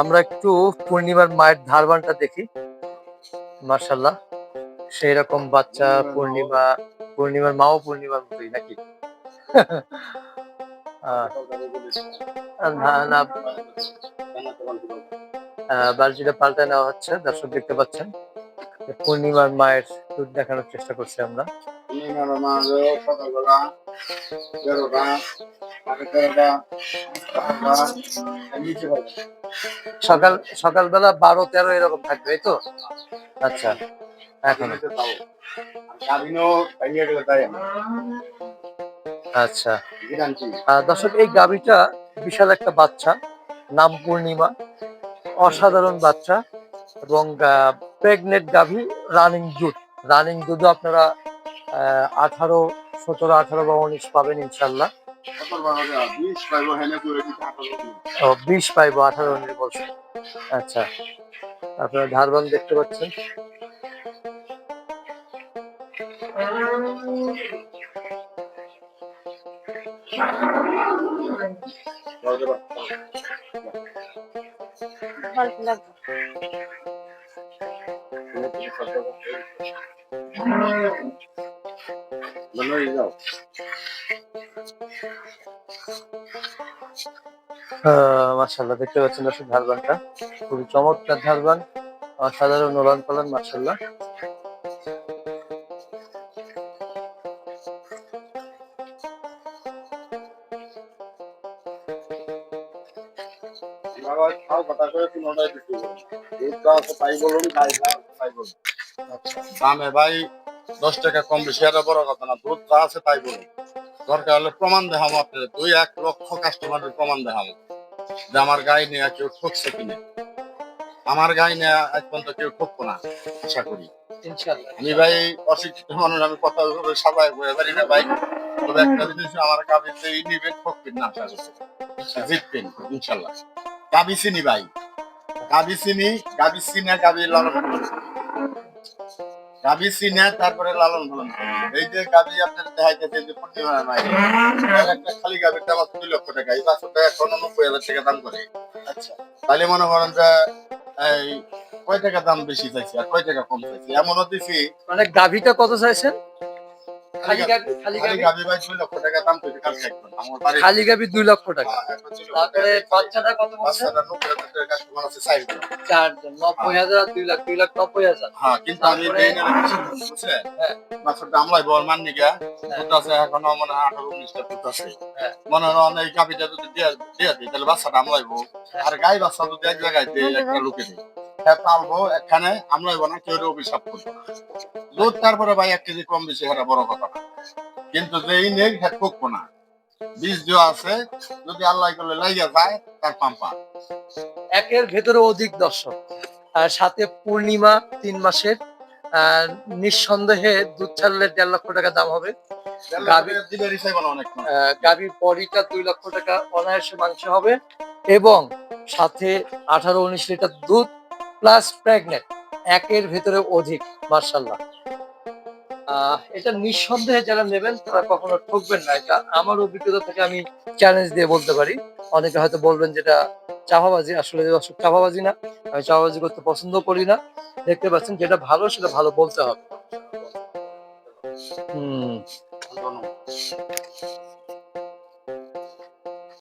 আমরা একটু পূর্ণিমার মায়ের ধারবানটা দেখি। মার্শাল্লাহ সেই রকম বাচ্চা পূর্ণিমা পূর্ণিমার মাও পূর্ণিমার মতোই নাকি? না বালতিটা পাল্টে নেওয়া হচ্ছে দর্শক দেখতে পাচ্ছেন। পূর্ণিমার মায়ের দুধ দেখানোর চেষ্টা করছি আমরা। পূর্ণিমার মাঝে সকালবেলা সকাল সকালবেলা বারো তেরো এরকম থাকবে তো? আচ্ছা এখন। আচ্ছা। দর্শক, এই গাভীটা বিশাল একটা বাচ্চা, নাম পূর্ণিমা, অসাধারণ বাচ্চা এবং প্রেগনেন্ট গাভী রানিং দুধ। রানিং দুধও আপনারা আঠারো, সতেরো, আঠারো বা উনিশ পাবেন ইনশাল্লাহ। ও বিশ পাইবো আঠারো উনিশ বলছে। আচ্ছা আপনারা ধারবান দেখতে পাচ্ছেন? ভালো মার্শাল্লাহ দেখতে পাচ্ছেন দর্শক, ধারবানটা খুবই চমৎকার ধারবান, অসাধারণ নোলান পালন মার্শাল্লাহ। দামে ভাই দশ টাকা কম বেশি, এটা বড় কথা না দুধ যা আছে তাই বলুন দরকার হলে প্রমাণ দেখাবো আপনাদের, দুই এক লক্ষ কাস্টমারের প্রমাণ দেখাবো যে আমার গায়ে নিয়ে কেউ ঠকছে কিনে? আমার গায়ে নিয়ে আজ পর্যন্ত কেউ ঠকবো না আশা করি। আমি ভাই অশিক্ষিত মানুষ আমি কথা সবাই বলে পারি না ভাই। তবে একটা জিনিস আমার গাবিতে নিবেন ঠকবেন না আশা করি। জিতবেন ইনশাল্লাহ গাবি চিনি ভাই। গাবি চিনি কাবি চিনে গাবি লালন গাবি চিনে তারপরে লালন পালন। এই যে গাবি আপনার দেখাইতেছে যে পূর্ণিমা নাই একটা খালি গাবির দাম আছে দুই লক্ষ টাকা। এই বাচ্চাটা এখন নব্বই হাজার টাকা দাম করে। আচ্ছা। তাহলে মনে করেন যে এই কয় টাকা দাম বেশি চাইছে আর কয় টাকা কম চাইছে? এমনও দিছি মানে গাভীটা কত চাইছেন? খালি খালি খালি খালি গাবি। ভাই দুই লক্ষ টাকা দাম করে কালকে একবার আমার বাড়ি খালি গাভী দুই লক্ষ টাকা। দুই তারপরে বাচ্চাটা কত বলছেন বাচ্চাটা নব্বই হাজার টাকা কাস্টমার আছে চারজন হাজার আর দুই লাখ দুই লাখ নব্বই হাজার। হ্যাঁ কিন্তু আমি বুঝছেন হ্যাঁ। বাচ্চাটা আমলাই মান নিগা দুধ আছে এখনও মনে হয় আঠারো উনিশটা দুধ আছে। হ্যাঁ। মনে হয় অনেক গাবিটা যদি দিয়া দিয়া দিই তাহলে বাচ্চাটা আমলাইবো আর গাই বাচ্চা যদি এক জায়গায় দিই একটা লোকে দিই হ্যাঁ পালবো এখানে আমলাইবো না কেউ অভিশাপ করব দুধ তারপরে ভাই এক কেজি কম বেশি হারা বড় কথা। কিন্তু যেই নেই হ্যাঁ ঠকবো না। বীজ যে আছে যদি আল্লাহ করলে লাইয়া যায় তার পাম্পা। একের ভেতরে অধিক দর্শক। সাথে পূর্ণিমা তিন মাসের নিঃসন্দেহে দুধ ছাড়লে দেড় লক্ষ টাকা দাম হবে। গাভীর বডিটা দুই লক্ষ টাকা অনায়াসে মাংস হবে। এবং সাথে আঠারো উনিশ লিটার দুধ প্লাস প্রেগনেন্ট একের ভেতরে অধিক মার্শাল্লাহ এটা নিঃসন্দেহে যারা নেবেন, তারা কখনো ঠকবেন না। এটা আমার অভিজ্ঞতা থেকে আমি চ্যালেঞ্জ দিয়ে বলতে পারি। অনেকে হয়তো বলবেন যেটা চাপাবাজি আসলে চাপাবাজি না। আমি চাপাবাজি করতে পছন্দ করি না। দেখতে পাচ্ছেন যেটা ভালো, সেটা ভালো বলতে হবে। হুম।